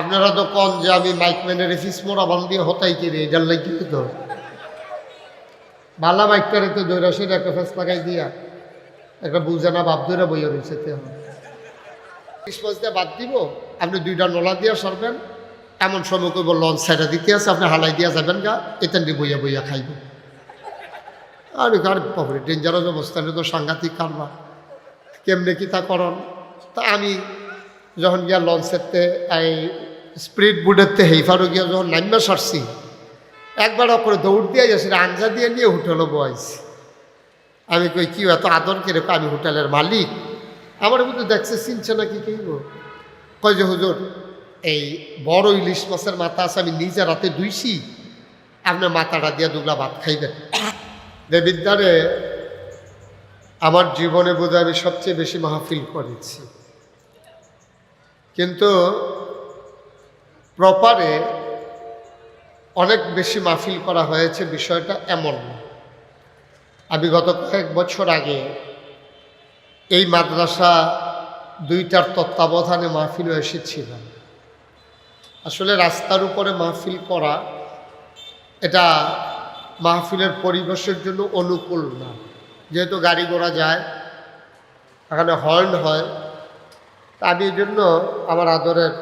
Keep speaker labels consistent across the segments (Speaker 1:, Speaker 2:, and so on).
Speaker 1: আপনারা তো কন যে আমি মাইক ম্যানের ফিস মোড়া দিয়ে হতাই কিনে এটার লাগি তো বালা মাইকটারে তো দৈরাসের একটা ফেস লাগাই দিয়া। একটা বুঝানা বাপ ধরে বইয়া রয়েছে দিয়ে বাদ দিব, আপনি দুইটা নলা দিয়া সরবেন। এমন সময় করব লঞ্চ সাইডা দিতে আছে, আপনি হালাই দিয়া যাবেন গা, এতেন বইয়া বইয়া খাইব। আর গার বাবরে ডেঞ্জারাস অবস্থা, এটা তো সাংঘাতিক কারবার। কেমনে কি তা করন? তা আমি যখন গিয়া লঞ্চ লঞ্চেরতে, এই স্প্রিড বুডেরতে হেইফারও গিয়া যখন নাইমা সারছি একবার করে দৌড় দিয়ে গেছি আঞ্জা দিয়ে নিয়ে হোটেলে বয়ছি আমি কই কি এত আদর কীরকম আমি হোটেলের মালিক। আমার মধ্যে দেখছে, চিনছে না কি কেইব। কয় যে হুজুর এই বড় ইলিশ মাছের মাথা আছে, আমি নিজে রাতে ধুইছি। আপনার মাথাটা দিয়ে দুগলা ভাত খাইবেন। দেবিদ্বারে আমার জীবনে বোধহয় আমি সবচেয়ে বেশি মাহফিল করেছি। কিন্তু প্রপারে অনেক বেশি মাহফিল করা হয়েছে, বিষয়টা এমন না। আমি গত কয়েক বছর আগে এই মাদ্রাসা দুইটার তত্ত্বাবধানে মাহফিলও এসেছিলাম। আসলে রাস্তার উপরে মাহফিল করা এটা মাহফিলের পরিবেশের জন্য অনুকূল না। যেহেতু গাড়ি ঘোড়া যায়, এখানে হর্ন হয় আমি জন্য আমার আদরের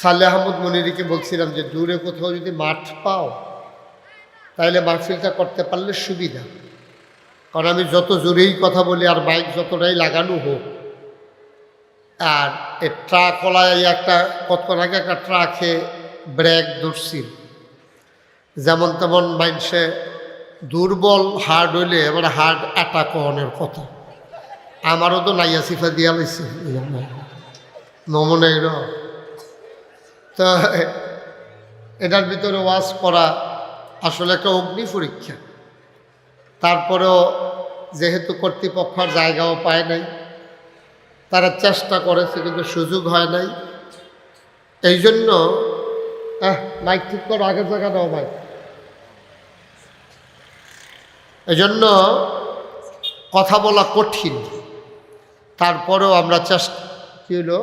Speaker 1: সালে আহমদ মনিরিকে বলছিলাম যে দূরে কোথাও যদি মাঠ পাও, তাহলে মাহফিলটা করতে পারলে সুবিধা। কারণ আমি যত জোরেই কথা বলি আর বাইক যতটাই লাগানো হোক, আর এ ট্রাকওয়ালায় একটা কতক্ষণ আগে একটা ট্রাকে ব্রেক ধরছিল যেমন তেমন মাইনসে দুর্বল, হার্ড হইলে এবার হার্ড অ্যাটাক হওয়ার কথা। আমারও তো নাইয়া সিফা দিয়া লাইছে। নমনে তো এটার ভিতরে ওয়াজ করা আসলে একটা অগ্নি পরীক্ষা। তারপরেও যেহেতু কর্তৃপক্ষ জায়গাও পায় নাই, তারা চেষ্টা করেছে কিন্তু সুযোগ হয় নাই। এই জন্য মাইক ঠিক করো, আগের জায়গা দাও মাইক এই জন্য কথা বলা কঠিন। তারপরেও আমরা চেষ্টা, কী হলো?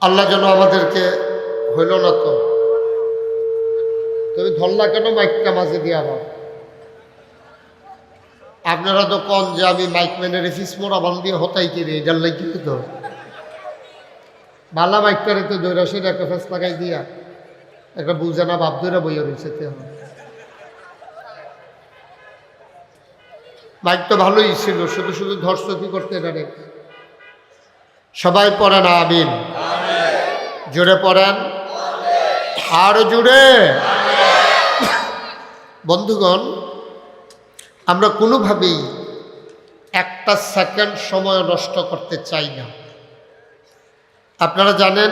Speaker 1: আল্লাহ যেন আমাদেরকে হইল না তো। তুমি ধরলা কেন মাইকটা মাঝে দিয়ে আবার? আপনারা তো কন যে আমি মাইক মেনে ফিস মোড়া বান দিয়ে হতাই কিনে এটার লাগি তো? বালা মাইকটারে তো দৈরাসের একটা ফেস লাগাই দিয়া। একটা বুঝানা বাপ ধরে বইয়া রয়েছে তে। মাইক তো ভালোই ছিল, শুধু শুধু ধর্ষকি করতে পারে সবাই পড়েন আমিন। জুড়ে পড়েন। আরও জুড়ে। বন্ধুগণ, আমরা কোনোভাবেই একটা সেকেন্ড সময় নষ্ট করতে চাই না। আপনারা জানেন,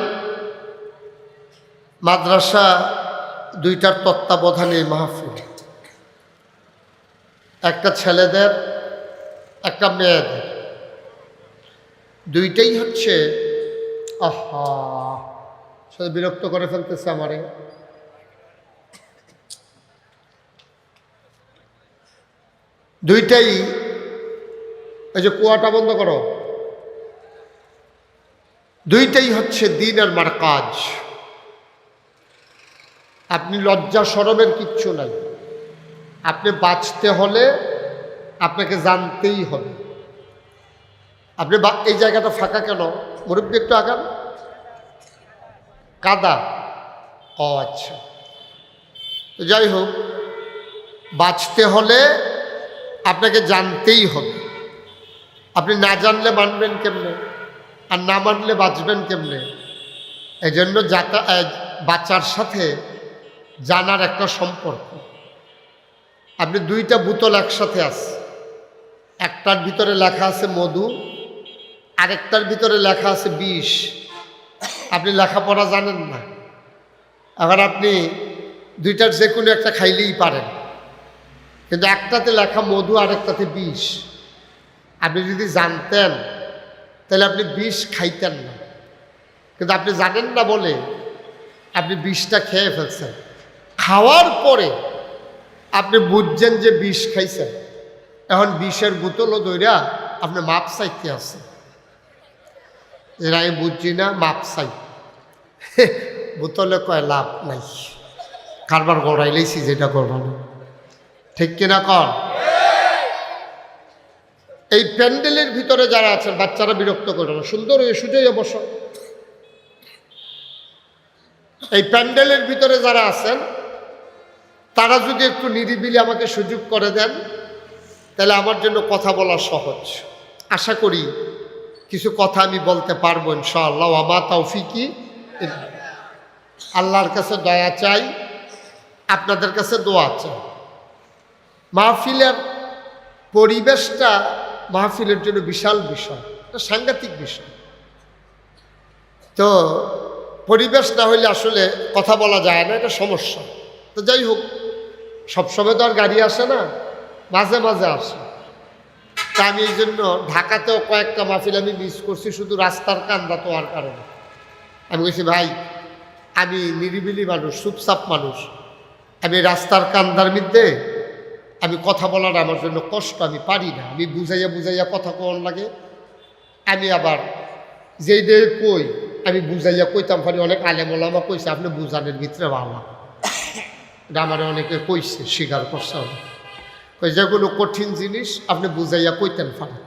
Speaker 1: মাদ্রাসা দুইটার তত্ত্বাবধানে মাহফিল। একটা ছেলেদের, একটা মেয়েদের। দুইটাই হচ্ছে, আহা, সাথে বিরক্ত করে ফেলতেছে আমারে। দুইটাই, এই যে কুয়াটা বন্ধ করো। দুইটাই হচ্ছে দিন আর মার কাজ আপনি লজ্জা সরমের কিচ্ছু নাই। আপনি বাঁচতে হলে আপনাকে জানতেই হবে। আপনি বা- এই জায়গাটা ফাঁকা কেন? মুরব্বী একটু আগান। কাদা। ও আচ্ছা। যাই হোক, বাঁচতে হলে আপনাকে জানতেই হবে। আপনি না জানলে মানবেন কেমনে? আর না মানলে বাঁচবেন কেমনে? এই জন্য যাতা বাঁচার সাথে জানার একটা সম্পর্ক। আপনি দুইটা বোতল একসাথে আছে একটার ভিতরে লেখা আছে মধু আরেকটার ভিতরে লেখা আছে বিষ আপনি লেখাপড়া জানেন না। এখন আপনি দুইটার যে কোনো একটা খাইলেই পারেন। কিন্তু একটাতে লেখা মধু, আরেকটাতে বিষ। আপনি যদি জানতেন, তাহলে আপনি বিষ খাইতেন না। কিন্তু আপনি জানেন না বলে আপনি বিষটা খেয়ে ফেলছেন। খাওয়ার পরে আপনি বুঝছেন যে বিষ খাইছেন। এখন বিষের বোতলও দইরা আপনি মাপ চাইতে আছে যেটা আমি বুঝছি না মাপ চাই। বোতলে কয় লাভ নাই। কারবার গড়াইলেছি যেটা করবানো ঠিক কিনা কর এই প্যান্ডেলের ভিতরে যারা আছেন বাচ্চারা বিরক্ত করে না সুন্দর হয়ে সুযোগ অবশ্য। এই প্যান্ডেলের ভিতরে যারা আছেন তারা যদি একটু নিরিবিলি আমাকে সুযোগ করে দেন তাহলে আমার জন্য কথা বলা সহজ। আশা করি কিছু কথা আমি বলতে পারব ইনশাআল্লাহ। আমা তৌফিকি আল্লাহর কাছে দয়া চাই, আপনাদের কাছে দোয়া চাই। মাহফিলের পরিবেশটা মাহফিলের জন্য বিশাল বিষয়, এটা সাংঘাতিক বিষয়। তো পরিবেশ না হইলে আসলে কথা বলা যায় না, এটা সমস্যা। তো যাই হোক, সবসময় তো আর গাড়ি আসে না, মাঝে মাঝে আসে। তা আমি এই জন্য ঢাকাতেও কয়েকটা মাহফিল আমি মিস করছি, শুধু রাস্তার কান্দা তো আর কারণে। আমি বলছি, ভাই, আমি নিরিবিলি মানুষ, চুপচাপ মানুষ। আমি রাস্তার কান্দার মধ্যে আমি কথা বলার আমার জন্য কষ্ট, আমি পারি না। আমি বুঝাইয়া বুঝাইয়া কথা কোন লাগে। আমি আবার যেই দে কই, আমি বুঝাইয়া কইতাম পারি অনেক আলেমলামা কইছে, আপনি বুঝানের ভিতরে এটা আমার অনেকে কইছে, স্বীকার করছে যেগুলো কঠিন জিনিস, আপনি বুঝাইয়া কইতেন পারেন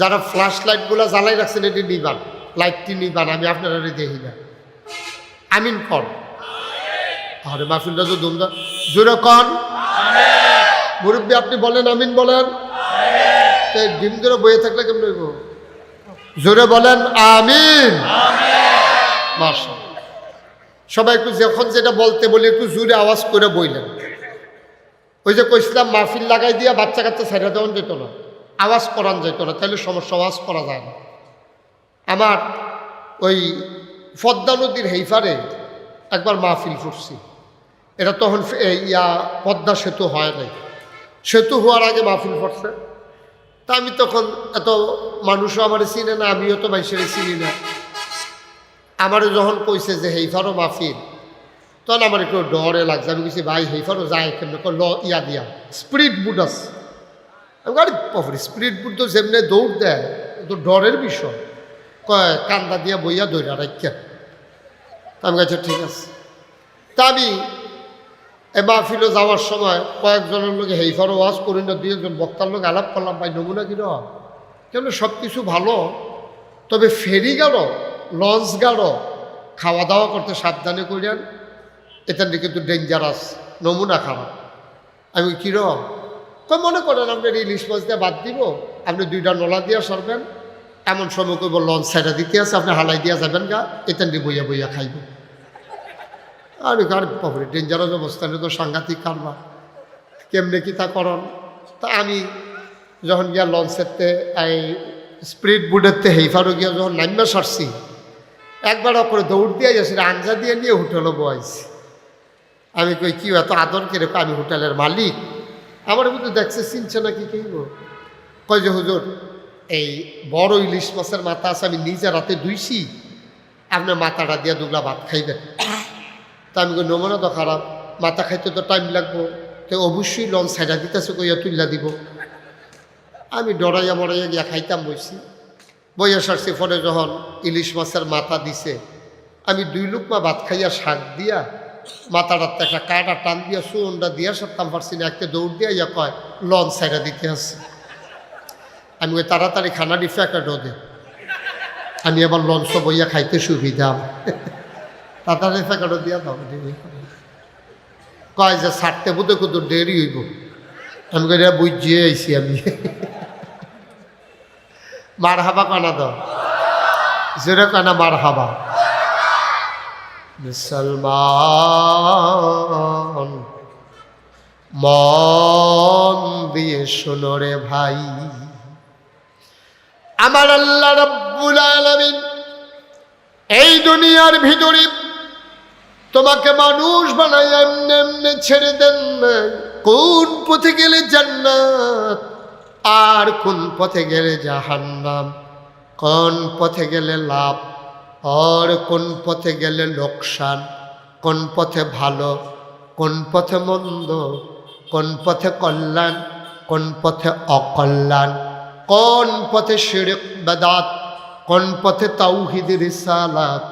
Speaker 1: যারা ফ্ল্যাশ লাইটগুলো জ্বালাই রাখছেন, এটি নিবান। লাইটটি নিবান, আমি আপনারা দেখি না। আমিন কর। আরে মাহফিলটা তো দুমদা জোরে কন। মুরব্বী, আপনি বলেন, আমিন বলেন। ডিম ধরে বয়ে থাকলে কেমন হইব? জোরে বলেন, আমিন। সবাই একটু যখন যেটা বলতে বলি, একটু জোরে আওয়াজ করে বইলেন। ওই যে কইছিলাম, মাহফিল লাগাই দিয়া বাচ্চা কাচ্চা ছেড়ে দেওয়ান যেত না। আওয়াজ করান যেত না তাহলে সমস্যা, আওয়াজ করা যায় না। আমার ওই পদ্মা নদীর হেইফারে একবার মাহফিল ফুটছি। এটা তখন ইয়া পদ্মা সেতু হয় নাই। সেতু হওয়ার আগে মাহফিল ফুটছে। তা আমি তখন এত মানুষও আমার চিনে না, আমিও তো মানুষের চিনি না। আমারও যখন কইছে যে হেইফারও মাহফিল তখন আমার একটু ডরে লাগছে। আমি কিছু ভাই হেইফারও যায় কেমন ল, ইয়া দিয়া। স্পিরিট বুট আছে। আমি গাড়ি পফরি স্পিরিট বুট তো যেমনি দৌড় দেয় তো ডরের বিষয়। কয়, কান্দা দিয়া বইয়া দৌড়া রাখা তা আমি কাছে ঠিক আছে। তা আমি এ মাহফিলে যাওয়ার সময় কয়েকজনের লোকে হেইফারও ওয়াজ করি না দুই একজন বক্তার লোক আলাপ করলাম, ভাই, নমুনা কির কেন সব কিছু ভালো, তবে ফেরি গেল লঞ্চ গেল খাওয়া দাওয়া করতে সাবধানে করিয়ান এটা কিন্তু ডেঞ্জারাস নমুনা খারাপ। আমি কির তো মনে করেন আপনার ইলিশ মাছ দিয়ে বাদ দিব, আপনি দুইটা নলা দিয়া সরবেন, এমন সময় কইব, লঞ্চ সাইডা দিতে আছে, আপনি হালাই দিয়া যাবেন গা এটা নিয়ে বইয়া বইয়া খাইব। আর কার বাপরে ডেঞ্জারাস অবস্থানে তো সাংঘাতিক কারবার। কেমনে কি তা করন তা আমি যখন গিয়া লঞ্চেরতে এই স্পিরিট বুডেরতে হেইফারও গিয়া যখন নাইমা সারছি, একবার করে দৌড় দিয়ে যাচ্ছি আঞ্জা দিয়ে নিয়ে হোটেলে বয়াইছি আমি কই, কি এত আদর কেরে আমি হোটেলের মালিক? আমার মধ্যে দেখছে, চিনছে নাকি কেইব। কয় যে, হুজুর, এই বড় ইলিশ মাছের মাথা আছে, আমি নিজে রাতে ধুইছি। আপনার মাথাটা দিয়ে দুগলা ভাত খাইবেন। তা আমি কই, নমুনা তো খারাপ, মাথা খাইতে তো টাইম লাগবো। তো অবশ্যই লঞ্চ সাইডা দিতেছে, কইয়া তুল্লা দিব। আমি ডরাইয়া মরাইয়া গিয়া খাইতাম বইছি। বইয়া সারছি, ফলে যখন ইলিশ মাছের মাথা দিছে, আমি দুই লুকমা ভাত খাইয়া শাক দিয়া মাথাটাতে একটা কাটা টান দিয়ে সুন্দা দিয়ে সারতাম পারছি না দৌড় দিয়ে ইয়া কয় লঞ্চ সাইডা দিতে আসছে। আমি ওই তাড়াতাড়ি খানা ডিফে একটা ডোদে আমি এবার লঞ্চ বইয়া খাইতে সুবিধা তাড়াতাড়ি ফেকাটো দিয়া দাও কয় যে ছাড়তে বুঝতে কত দেরি হইব। আমি কই বুঝিয়ে আইছি আমি। মার হাবা কানা দাও? জোরে কানা মার হাবা মুসলমান, মন দিয়ে শোনো রে ভাই আমার আল্লাহ রব্বুল আলামিন এই দুনিয়ার ভিতরে তোমাকে মানুষ বানাই এমনি এমনি ছেড়ে দেন না। কোন পথে গেলে জান্নাত, আর কোন পথে গেলে জাহান্নাম, কোন পথে গেলে লাভ আর কোন পথে গেলে লোকসান? কোন পথে ভালো? কোন পথে মন্দ? কোন পথে কল্যাণ? কোন পথে অকল্যাণ? কোন পথে শিরক বেদাত? কোন পথে তাওহিদ রিসালাত?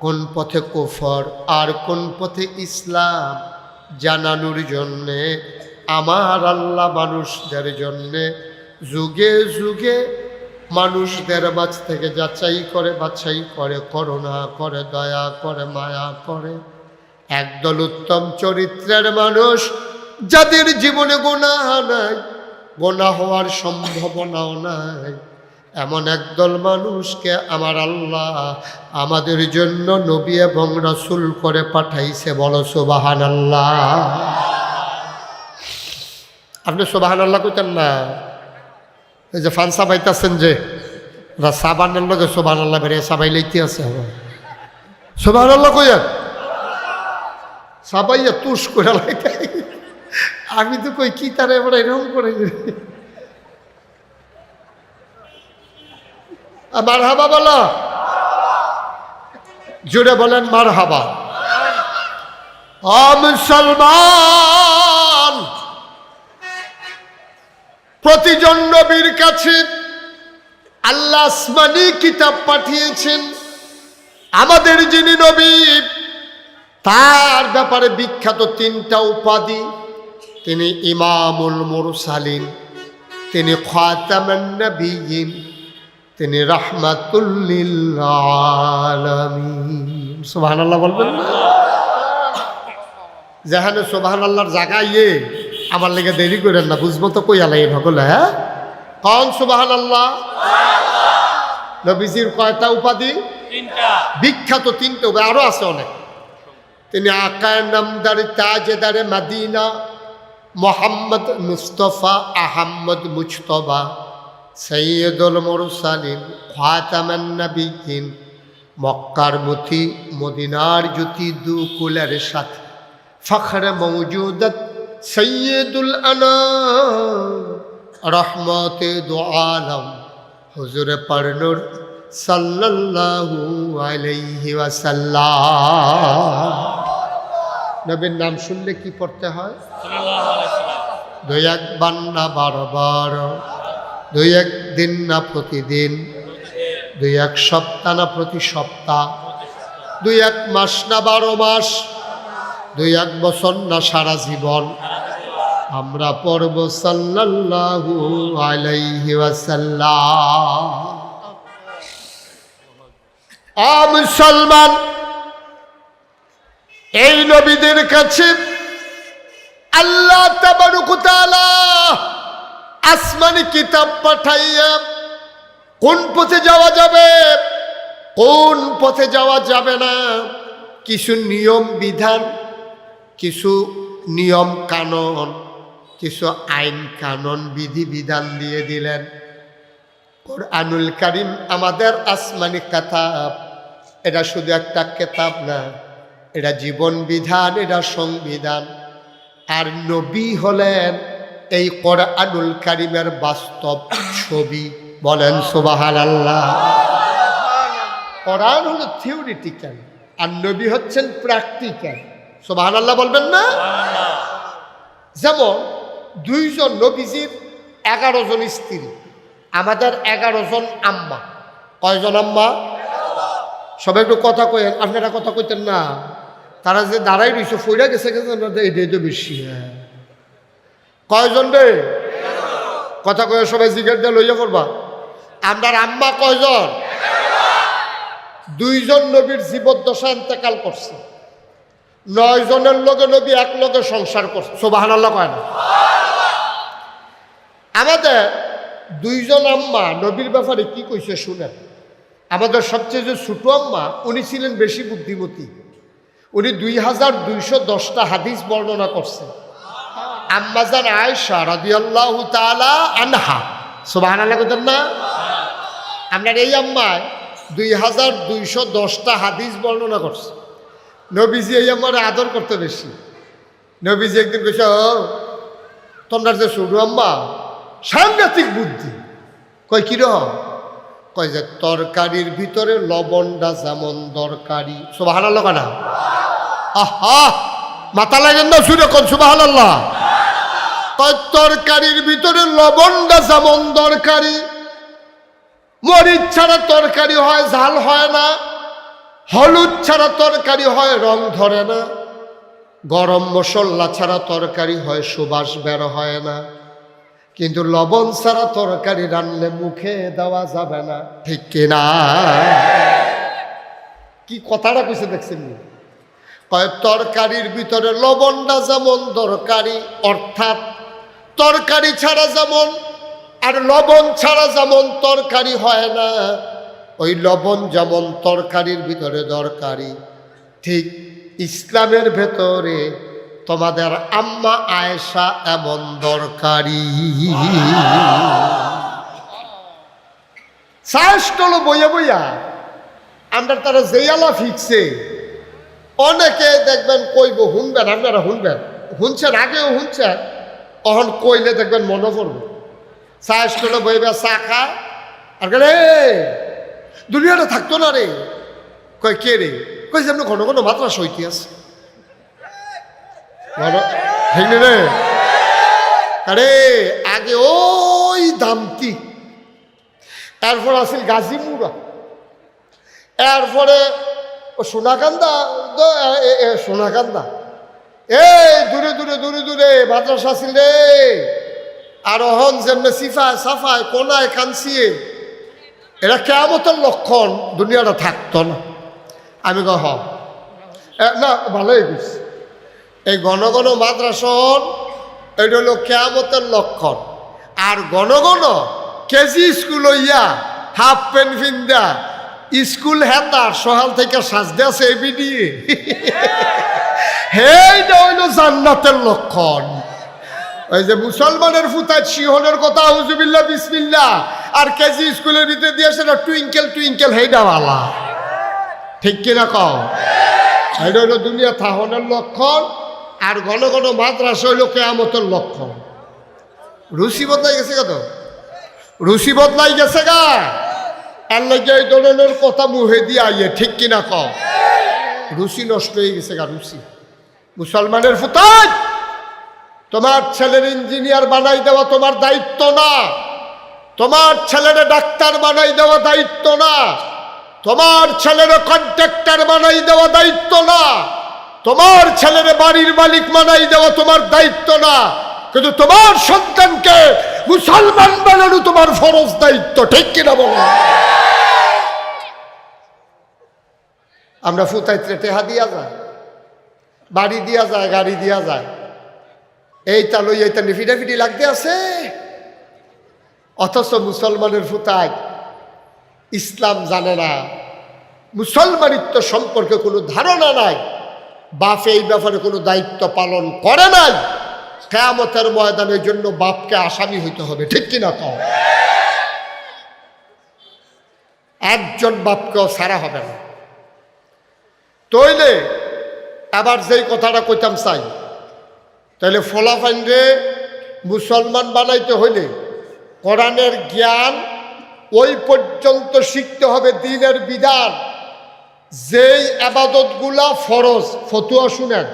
Speaker 1: কোন পথে কুফর? আর কোন পথে ইসলাম জানানোর জন্যে? আমার আল্লাহ মানুষদের জন্যে যুগে যুগে মানুষদের মাঝ থেকে যাচাই করে বাছাই করে, করুণা করে, দয়া করে, মায়া করে। একদল উত্তম চরিত্রের মানুষ, যাদের জীবনে গোনা নাই গোনা হওয়ার সম্ভাবনাও নাই। এমন একদল মানুষকে আমার আল্লাহ আমাদের জন্য নবী এবং রসুল করে পাঠাইছে, বলো সোবাহান আল্লাহ আপনি সোবাহান আল্লাহ কইতেন না? এই যে ফান সাবাইতেছেন যে সাবানের লগে সোবাহান আল্লাহ বেরিয়ে সাবাই লইতে আছে সোবাহান আল্লাহ কইয়া সাবাইয়া তুষ করে লাইতে আমি তো কই কি তারা এবার এরকম করে মার হাবা বলো। জুড়ে বলেন মার হাবা মুসলমান! প্রতিজন নবীর কাছে আল্লাহ আসমানি কিতাব পাঠিয়েছেন। আমাদের যিনি নবী, তার ব্যাপারে বিখ্যাত তিনটা উপাধি। তিনি ইমামুল মুরসালিন, তিনি খাতামান নবীন, তিনি রাহমাতুল্লিল আলামিন। সুবহানাল্লাহ বলবেন না? যেখানে সুবহানাল্লাহর জায়গা ইয়ে। আমার লেগে দেরি করেন না বুঝব তো কই আলাই ভগলে হ্যাঁ? কন সুবহানাল্লাহ। নবীজির কয়টা উপাধি? বিখ্যাত তিনটে উপাধি আরও আছে অনেক। তিনি আকায় নামদারে তাজেদারে মাদিনা মোহাম্মদ মুস্তফা আহম্মদ মুজতবা সৈয়দুল মুরসালিন খাতামান নবীন মক্কার মতি মদিনার জ্যোতি দু কুলের সাথে ফখর মৌজুদত সৈয়দুল রহমতে দু আলম হুজুর পরনুর সাল্লাল্লাহু আলাইহি ওয়াসাল্লাম। নবীর নাম শুনলে কি পড়তে হয়? দুই এক বান্না বারো বারো দুই এক দিন না প্রতিদিন, দুই এক সপ্তাহ না প্রতি সপ্তাহ, দুই এক মাস না বারো মাস। দুই এক বছর না সারা জীবন। আমরা পড়ব সাল্লাল্লাহু আলাইহি ওয়াসাল্লাম। আ এই নবীদের কাছে আল্লাহ তাবারুকুতালা আসমানি কিতাব পাঠাইয়া কোন পথে যাওয়া যাবে, কোন পথে যাওয়া যাবে না, কিছু নিয়ম, বিধান কিছু নিয়ম কানন, কিছু আইন কানন, বিধি বিধান দিয়ে দিলেন। কোরআনুল কারিম আমাদের আসমানি কাতাব, এটা শুধু একটা কেতাব না, এটা জীবন বিধান, এটা সংবিধান। আর নবী হলেন এই কোরআনুল কারিমের বাস্তব ছবি। বলেন সুবাহান আল্লাহ কোরআন হলো থিওরিটিক্যাল আর নবী হচ্ছেন প্র্যাকটিক্যাল সুবাহান আল্লাহ বলবেন না? যেমন দুইজন নবীজির এগারো জন স্ত্রী, আমাদের এগারো জন আম্মা। কয়জন আম্মা? সবাই একটু কথা কয়েন আপনারা কথা কইতেন না। তারা যে দাঁড়াই রয়েছে ফইরা গেছে এটাই তো বেশি হ্যাঁ। কয়জন রে? কথা কয়ে সবাই জিজ্ঞেস দিয়ে লইয়া করবা আপনার আম্মা কয়জন? দুইজন নবীর জীবদ্দশা ইন্তেকাল করছে। নয় জনের লগে নবী এক লগে সংসার করছে। সোবাহান আল্লাহ কয় না? আমাদের দুইজন আম্মা নবীর ব্যাপারে কি কইছে শুনেন? আমাদের সবচেয়ে যে ছোট আম্মা, উনি ছিলেন বেশি বুদ্ধিমতী। উনি দুই হাজার দুইশো দশটা হাদিস বর্ণনা করছেন আম্মাজান আয়সা রাদিয়াল্লাহু তাআলা আনহা। সুবহানাল্লাহ কইতেন না? আপনার এই আম্মায় দুই হাজার দুইশো দশটা হাদিস বর্ণনা করছে। নবীজি এই আমার আদর করতে বেশি। নবীজি একদিন কইছে "ও, তোমরা যে শুরু আম্মা সাংঘাতিক বুদ্ধি। কই কি রকম কয় যে তরকারির ভিতরে লবণটা যেমন দরকারি। সুবাহান আল্লাহ কানা আহা! মাথা লাগেন না শুনে কোন সুবাহান আল্লাহ কয় তরকারির ভিতরে লবণটা যেমন দরকারি মরিচ ছাড়া তরকারি হয় ঝাল হয় না। হলুদ ছাড়া তরকারি হয়, রং ধরে না। গরম মশলা ছাড়া তরকারি হয়, সুবাস বের হয় না। কিন্তু লবণ ছাড়া তরকারি রানলে মুখে দেওয়া যাবে না। ঠিক কিনা কি কথাটা কইছে দেখছেন? কয়, তরকারির ভিতরে লবণটা যেমন দরকারি, অর্থাৎ তরকারি ছাড়া যেমন আর লবণ ছাড়া যেমন তরকারি হয় না ওই লবণ যেমন তরকারির ভিতরে দরকারি, ঠিক ইসলামের ভেতরে তোমাদের আম্মা আয়েশা এমন দরকারি। শ্বাসটলো বইয়া বইয়া, আমরা তারা জেয়ালা ফিকছে অনেকে দেখবেন কইব শুনবেন আপনারা শুনবেন শুনছেন আগেও শুনছেন অহন কইলে দেখবেন মনে পড়বে। চাষ করে বইবে চা খা, আর দুনিয়াটা থাকতো না রে। কয়, কে রে? কই যেমন ঘন ঘন মাত্রা সইতে আছে। রে। আরে, আগে ওই দামতি। এরপর আসিল গাজীপুরা এরপরে সোনাকান্দা সোনাকান্দা। এই, দূরে দূরে দূরে দূরে, মাদ্রাসা ছিল রে। আর অহন যেমনে সিফায়, সাফায়, কোনায় কানসিয়ে এরা কেমতের লক্ষণ দুনিয়াটা থাকতো না। আমি কহ না, ভালোই বুঝছি। এই ঘন মাদ্রাসন, এটা হলো কেয়ামতের লক্ষণ। আর ঘন কেজি স্কুল হইয়া, হাফ প্যান্ট ফিন্দা স্কুল হেতার সকাল থেকে সাজতে আছে এবি দিয়ে সেইটা হইল জান্নাতের লক্ষণ। ওই যে মুসলমানের ফুতায় সিংহনের কথা হুজুবিল্লা বিসমিল্লা আর কেজি স্কুলের ভিতরে দিয়ে সেটা টুইঙ্কেল টুইঙ্কেল হেইডাওয়ালা ঠিক কিনা কও? এটা হইল দুনিয়া থাহনের লক্ষণ, আর ঘন ঘন মাদ্রাসা হইল কেয়ামতের লক্ষণ। রুচি বদলাই গেছে কত? রুচি বদলাই গেছে গা। আর লাগে এই ধরনের কথা মুহে দিয়ে আইয়ে, ঠিক কিনা ক রুচি নষ্ট হয়ে গেছে গা রুচি মুসলমানের ফুতাই তোমার ছেলের ইঞ্জিনিয়ার বানাই দেওয়া তোমার দায়িত্ব না। তোমার ছেলের ডাক্তার বানাই দেওয়া দায়িত্ব না। তোমার ছেলের কন্ট্রাক্টর বানাই দেওয়া দায়িত্ব না। তোমার ছেলের বাড়ির মালিক বানাই দেওয়া তোমার দায়িত্ব না। কিন্তু তোমার সন্তানকে মুসলমান বানানো তোমার ফরজ দায়িত্ব, ঠিক কিনা বলো? আমরা ফুতাইতে টেহা দিয়া যায়, বাড়ি দিয়া যায়, গাড়ি দিয়া যায়। এইটা লই এইটা ফিটাফিটি লাগতে আছে। অথচ মুসলমানের ফুতায় ইসলাম জানে না। মুসলমানিত্ব সম্পর্কে কোনো ধারণা নাই। বাপ এই ব্যাপারে কোনো দায়িত্ব পালন করে নাই। কেয়ামতের ময়দানের জন্য বাপকে আসামি হইতে হবে, ঠিক কিনা কও? একজন বাপকেও সারা হবে না। তইলে আবার যেই কথাটা কইতাম চাই তাহলে ফলাফাইনরে মুসলমান বানাইতে হইলে কোরআনের জ্ঞান ওই পর্যন্ত শিখতে হবে দিনের বিধান। যেই আবাদতগুলা ফরজ, ফতুয়া শুনেন,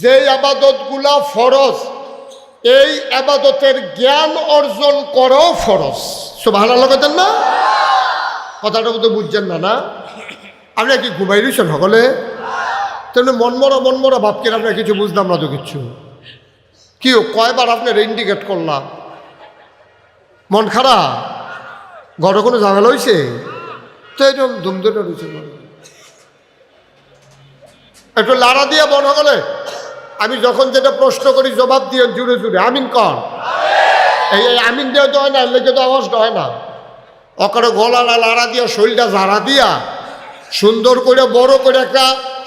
Speaker 1: যেই আবাদতগুলা ফরজ, এই আবাদতের জ্ঞান অর্জন করো ফরজ। সব ভালো লাগাতেন না? কথাটা তো বুঝছেন না না? আপনি কি ঘুমাই দিয়েছেন সকলে? তেমনি মনমরা মনমরা ভাবকে আপনার কিছু বুঝলাম না তো কিচ্ছু কি কয়বার আপনার ইন্ডিকেট করলাম মন খারাপ? ঘরে কোনো ঝামেলা হয়েছে তো এরকম ধুমধুটা রয়েছে একটু লাড়া দিয়ে মন হলে আমি যখন যেটা প্রশ্ন করি, জবাব দিয়ে জুড়ে জুড়ে, আমিন কর। এই আমিন দিয়ে তো হয় না লেগে তো আওয়াজটা হয় না। ওখানে গলাটা লাড়া দিয়া, শরীরটা ঝাড়া দিয়া, সুন্দর করে, বড় করে একটা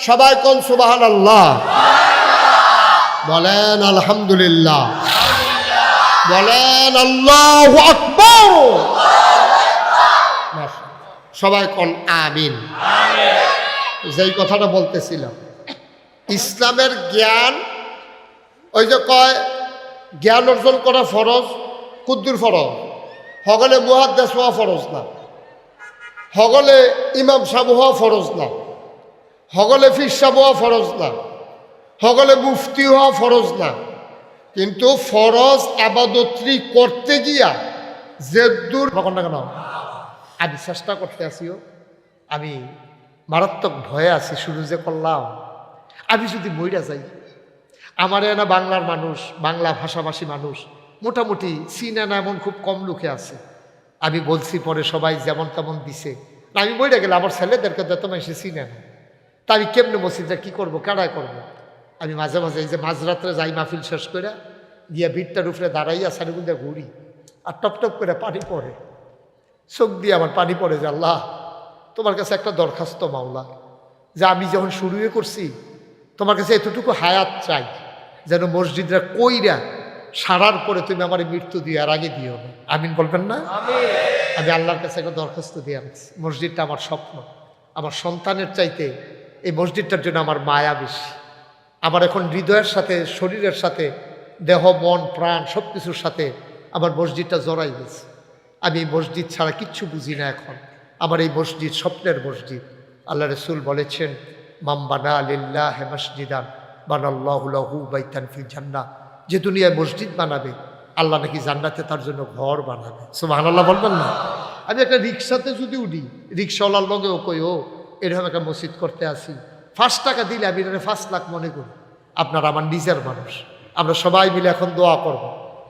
Speaker 1: সবাই কন সুবাহান আল্লাহ বলেন, আলহামদুলিল্লাহ। বলেন, আল্লাহ আকবর। সবাই কন, আমিন। যেই কথাটা বলতেছিলাম, ইসলামের জ্ঞান, ওই যে কয়, জ্ঞান অর্জন করা ফরজ, কুদ্দুর ফরজ। হগলে মুহাদ্দেশ হওয়া ফরজ না। হগলে ইমাম সাহেব হওয়া ফরজ না। হগলে ফির সাহেব হওয়া ফরজ না। হগলে মুফতি হওয়া ফরজ না। কিন্তু ফরজ আবাদত্রী করতে গিয়া যে দূর না কেন আমি চেষ্টা করতে আসিও আমি মারাত্মক ভয়ে আছি শুরু যে করলাম। আমি যদি মইরা যাই আমার এনা বাংলার মানুষ বাংলা ভাষাভাষী মানুষ মোটামুটি চিনে না এমন খুব কম লোকে আছে। আমি বলছি পরে সবাই যেমন তেমন দিছে। আমি মইরা গেলে আমার ছেলেদেরকে তো তোমায় সে চিনে না। তা আমি কেমনে মসজিদটা কী করব কেডায় করব? আমি মাঝে মাঝে এই যে মাঝরাত্রে যাই মাহফিল শেষ করে গিয়া ভিড়টার উপরে দাঁড়াইয়া সারিগুন্দা ঘুরি আর টপ টপ করে পানি পড়ে। চোখ দিয়ে আমার পানি পড়ে যে আল্লাহ তোমার কাছে একটা দরখাস্ত মাওলা যে আমি যখন শুরুয়ে করছি তোমার কাছে এতটুকু হায়াত চাই যেন মসজিদরা কইরা সারার পরে তুমি আমার মৃত্যু দিয়ে আর আগে দিও না। আমিন বলবেন না? আমি আল্লাহর কাছে একটা দরখাস্ত দিয়ে আনছি। মসজিদটা আমার স্বপ্ন। আমার সন্তানের চাইতে এই মসজিদটার জন্য আমার মায়া বেশি। আমার এখন হৃদয়ের সাথে, শরীরের সাথে, দেহ, মন, প্রাণ সব কিছুর সাথে আমার মসজিদটা জড়াই গেছে। আমি এই মসজিদ ছাড়া কিচ্ছু বুঝি না এখন। আমার এই মসজিদ স্বপ্নের মসজিদ। আল্লাহ রসুল বলেছেন মাম্বানা আলিল্লাহ মসজিদান বানাল্লাহু বাইতান ফি জান্না যে দুনিয়ায় মসজিদ বানাবে, আল্লাহ নাকি জান্নাতে তার জন্য ঘর বানাবে। সুবাহান আল্লাহ বলবেন না। আমি একটা রিক্সাতে যদি উঠি, রিক্সাওয়ালার লগেও কই, ও, এরকম একটা মসজিদ করতে আসি। ফার্স্ট টাকা দিলে আমি এটা ফার্স্ট লাখ মনে করি। আপনার আমার নিজের মানুষ। আমরা সবাই মিলে এখন দোয়া করব।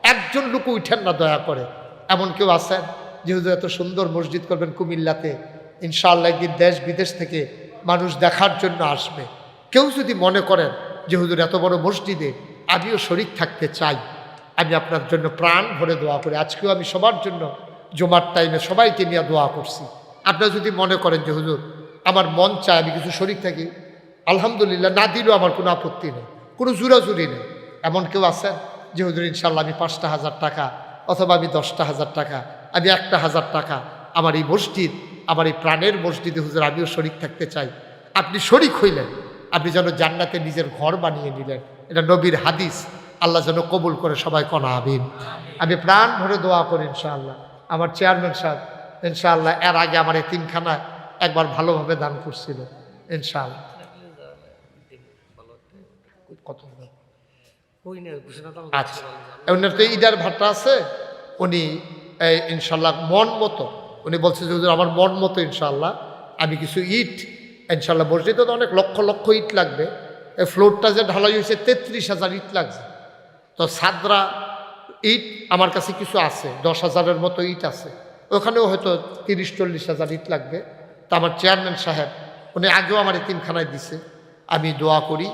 Speaker 1: একজন লোক উঠেন না দয়া করে। এমন কেউ আছেন যেহেতু এত সুন্দর মসজিদ করবেন কুমিল্লাতে, ইনশাআল্লাহ একদিন দেশ বিদেশ থেকে মানুষ দেখার জন্য আসবে। কেউ যদি মনে করেন যে, হুজুর, এত বড় মসজিদে আমিও শরিক থাকতে চাই। আমি আপনার জন্য প্রাণ ভরে দোয়া করি। আজকেও আমি সবার জন্য জমার টাইমে সবাইকে নিয়ে দোয়া করছি। আপনারা যদি মনে করেন যে, হুজুর, আমার মন চায় আমি কিছু শরিক থাকি আলহামদুলিল্লাহ, না দিলেও আমার কোনো আপত্তি নেই, কোনো জুরাজুরি নেই। এমন কেউ আছেন যে, হুজুর, ইনশাল্লাহ আমি পাঁচটা হাজার টাকা অথবা আমি দশটা হাজার টাকা, আমি একটা হাজার টাকা আমার এই মসজিদ, আমার এই প্রাণের মসজিদে, হুজুর, আমিও শরিক থাকতে চাই। আপনি শরিক হইলেন, আপনি যেন জান্নাতে নিজের ঘর বানিয়ে নিলেন। এটা নবীর হাদিস, আল্লাহ যেন কবুল করে সবাই কনা আবিন আমি প্রাণ ভরে দোয়া করি, ইনশাআল্লাহ। আমার চেয়ারম্যান সাহেব, ইনশাআল্লাহ, এর আগে আমার এই তিনখানা একবার ভালোভাবে দান করছিল, ইনশাআল্লাহ। আচ্ছা। ইডার ভাট্টা আছে উনি এই ইনশাল্লাহ মন মতো উনি বলছে যে আমার মন মতো ইনশাল্লাহ আমি কিছু ইট ইনশাল্লাহ মসজিদে তো অনেক লক্ষ লক্ষ ইট লাগবে এই ফ্লোরটা যে ঢালাই হয়েছে তেত্রিশ হাজার ইট লাগছে। তো সাদরা ইট আমার কাছে কিছু আছে দশ হাজারের মতো ইট আছে ওখানেও হয়তো তিরিশ চল্লিশ হাজার ইট লাগবে। তা আমার চেয়ারম্যান সাহেব উনি আগেও আমার এই তিনখানায় দিছে আমি দোয়া করি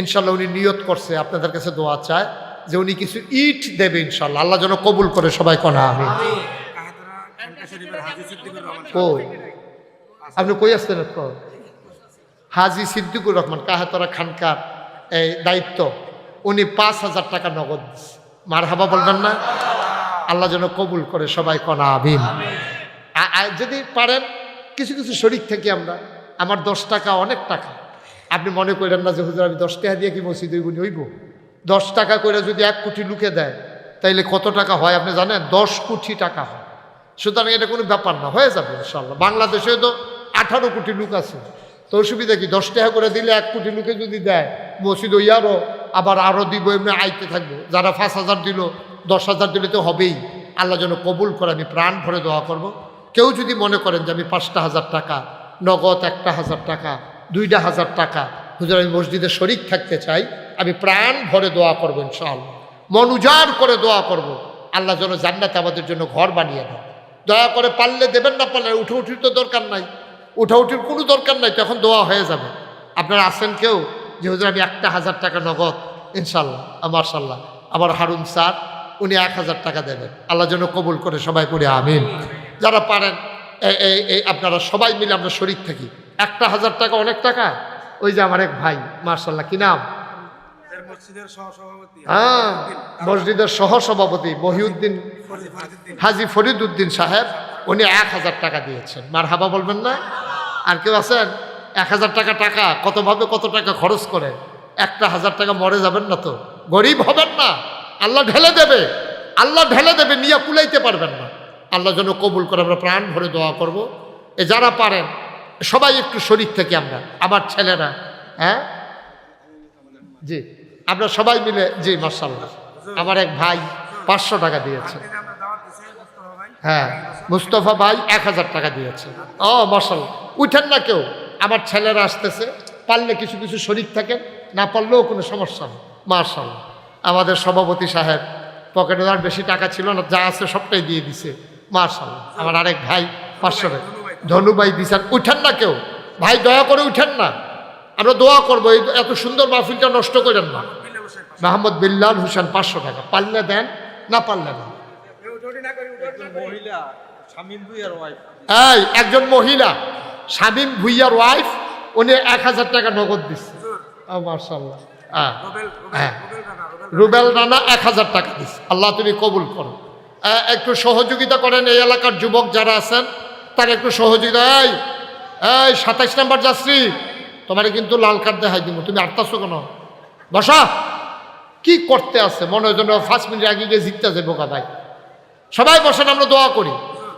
Speaker 1: ইনশাল্লাহ উনি নিয়ত করছে, আপনাদের কাছে দোয়া চায় যে উনি কিছু ইট দেবে ইনশাল্লাহ। আল্লাহ যেন কবুল করে সবাই কনা আমি ও আপনি কই আসছেন হাজি সিদ্দিকুর রহমান, কাহাতরা খানকার এই দায়িত্ব। উনি পাঁচ হাজার টাকা নগদ মার হাবা বলবেন না? আল্লাহ যেন কবুল করে সবাই কনা আবিন যদি পারেন, কিছু কিছু শরিক থেকে আমরা, আমার দশ টাকা অনেক টাকা। আপনি মনে করেন না যে, হুজুর, আমি দশ টাকা দিয়ে কি মসজিদ হইব হইব? দশ টাকা করে যদি এক কোটি লুকে দেয়, তাইলে কত টাকা হয় আপনি জানেন? দশ কোটি টাকা হয়। সুতরাং এটা কোনো ব্যাপার না, হয়ে যাবে ইনশাল্লাহ বাংলাদেশে তো আঠারো কোটি লোক আছে। তো অসুবিধা কি? দশ টাকা করে দিলে এক কোটি লোকে যদি দেয়, মসজিদ ওই আরও আবার আরও দিব, এমনি আইতে থাকব। যারা পাঁচ হাজার দিল, দশ হাজার দিলে তো হবেই। আল্লাহ যেন কবুল করে, আমি প্রাণ ভরে দোয়া করব। কেউ যদি মনে করেন যে, আমি পাঁচটা হাজার টাকা, নগদ একটা হাজার টাকা দুইটা হাজার টাকা। হুজুর, আমি মসজিদে শরিক থাকতে চাই, আমি প্রাণ ভরে দোয়া করব ইনশাআল্লাহ। মন উজাড় করে দোয়া করব। আল্লাহ যেন জান্নাতে আমাদের জন্য ঘর বানিয়ে দেয় দয়া করে পারলে দেবেন না পারলে, উঠে উঠির তো দরকার নাই। উঠা উঠির কোনো দরকার নাই, তখন দোয়া হয়ে যাবে। আপনারা আছেন কেউ? যে হুজুর, আমি একটা হাজার টাকা নগদ ইনশাল্লাহ মার্শাল্লাহ আমার হারুন স্যার, উনি এক হাজার টাকা দেবেন। আল্লাহ যেন কবুল করে সবাই করে আমিন। যারা পারেন এই আপনারা সবাই মিলে আমরা শরিক থাকি। একটা হাজার টাকা অনেক টাকা? ওই যে আমার এক ভাই মার্শাল্লাহ কি নাম? হ্যাঁ মসজিদের সহসভাপতি মহিউদ্দিন হাজি ফরিদ উদ্দিন সাহেব উনি এক হাজার টাকা দিয়েছেন। মার হাবা বলবেন না? আর কেউ আছেন? এক হাজার টাকা টাকা কতভাবে কত টাকা খরচ করে? একটা হাজার টাকা মরে যাবেন না তো? গরিব হবেন না। আল্লাহ ঢেলে দেবে। আল্লাহ ঢেলে দেবে নিয়ে কুলাইতে পারবেন না। আল্লাহ যেন কবুল করে আমরা প্রাণ ভরে দোয়া করব। এ যারা পারেন সবাই একটু শরীর থেকে আমরা, আমার ছেলেরা হ্যাঁ? জি, আমরা সবাই মিলে, জি মার্শাল্লাহ আমার এক ভাই পাঁচশো টাকা দিয়েছে। হ্যাঁ মুস্তফা ভাই এক হাজার টাকা দিয়েছে। ও মশাল উঠেন না কেউ, আমার ছেলেরা আসতেছে, পারলে কিছু কিছু শরিক থাকে, না পারলেও কোনো সমস্যা নেই মার্শাল আমাদের সভাপতি সাহেব পকেটে আর বেশি টাকা ছিল না, যা আছে সবটাই দিয়ে দিছে মার্শাল আমার আরেক ভাই পাঁচশো টাকা। ধনু ভাই দিছেন উঠেন না কেউ। ভাই দয়া করে উঠেন না। আমরা দোয়া করব এই এত সুন্দর মাহফিলটা নষ্ট করেন না। মাহমুদ বিল্লাল হোসেন পাঁচশো টাকা। পারলে দেন না পারলে না। এই একজন মহিলা শামীম ভুইয়ার ওয়াইফ উনি এক হাজার টাকা নগদ দিচ্ছে। মার্শাল্লাহ হ্যাঁ
Speaker 2: রুবেল
Speaker 1: হ্যাঁ।
Speaker 2: রুবেল রানা
Speaker 1: এক হাজার টাকা দিচ্ছে। আল্লাহ তুমি কবুল করো। একটু সহযোগিতা করেন এই এলাকার যুবক যারা আছেন। তারা একটু সহযোগিতা, এই সাতাইশ নাম্বার যাত্রী, তোমার কিন্তু লাল কার্ড দেখাই দিব তুমি আটতাছো কেন? বসা। কি করতে আছে? মনে হয় যেন ফার্স্ট মিনিট আগে গিয়ে জিততে যাবে বোকা ভাই। সবাই বসেন, আমরা দোয়া করি।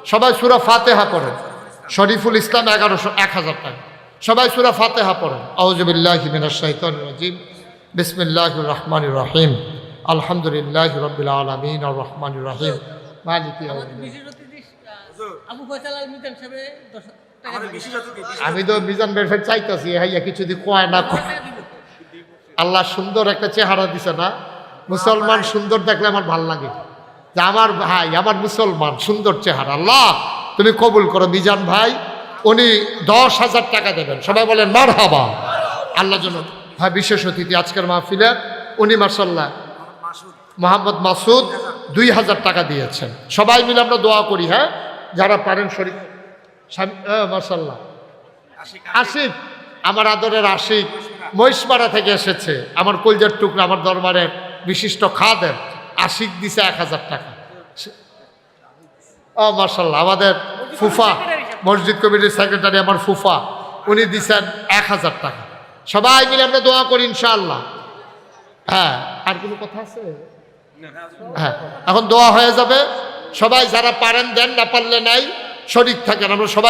Speaker 1: সবাই সুরা ফাতেহা পড়েন। শরীফুল ইসলাম এগারোশো এক হাজার টাকা। সবাই সুরা ফাতেহা পড়েন। আউজবিল্লাহ রাজিম। বিসমিল্লাহির রহমানির রহিম। আলহামদুলিল্লাহ রবিল আলমিন আর রহমানির রহিম। মালিক ইয়াউমিদ্দিন।
Speaker 3: বিশেষ অতিথি
Speaker 2: হুজুর
Speaker 3: আবু ফয়সাল আল মিজান সাহেব দশ টাকা
Speaker 2: আমাদের
Speaker 3: দিবেন।
Speaker 2: বিশেষত কি
Speaker 1: আমি তো মিজান বেরফের চাইতেছি হাইয়া কিছু যদি কয় না কয়। আল্লাহ সুন্দর একটা চেহারা দিছে না? মুসলমান সুন্দর দেখলে আমার ভালো লাগে। যে আমার ভাই আমার মুসলমান সুন্দর চেহারা। আল্লাহ তুমি কবুল করো মিজান ভাই উনি দশ হাজার টাকা দেবেন। সবাই বলেন মার হাবা আল্লাহ জন্য হ্যাঁ বিশেষ অতিথি আজকের মাহফিলে উনি মার্শাল্লাহ মোহাম্মদ মাসুদ দুই হাজার টাকা দিয়েছেন। সবাই মিলে আমরা দোয়া করি হ্যাঁ? যারা পারেন শরীর মার্শাল্লাহ
Speaker 2: আশিক,
Speaker 1: আমার আদরের আশিক, মহিষপাড়া থেকে এসেছে। আমার কলজার টুকরা, আমার দরবারের বিশিষ্ট খাদেন আশিক দিছে এক হাজার টাকা। ও মার্শাল্লাহ আমাদের ফুফা, মসজিদ কমিটির সেক্রেটারি আমার ফুফা, উনি দিছেন এক হাজার টাকা। সবাই মিলে আমরা দোয়া করি, ইনশাআল্লাহ। হ্যাঁ আর কোনো কথা আছে? হ্যাঁ এখন দোয়া হয়ে যাবে। সবাই যারা পারেন দেন না পারলে নাই শরীর থাকেন। আমরা সবাই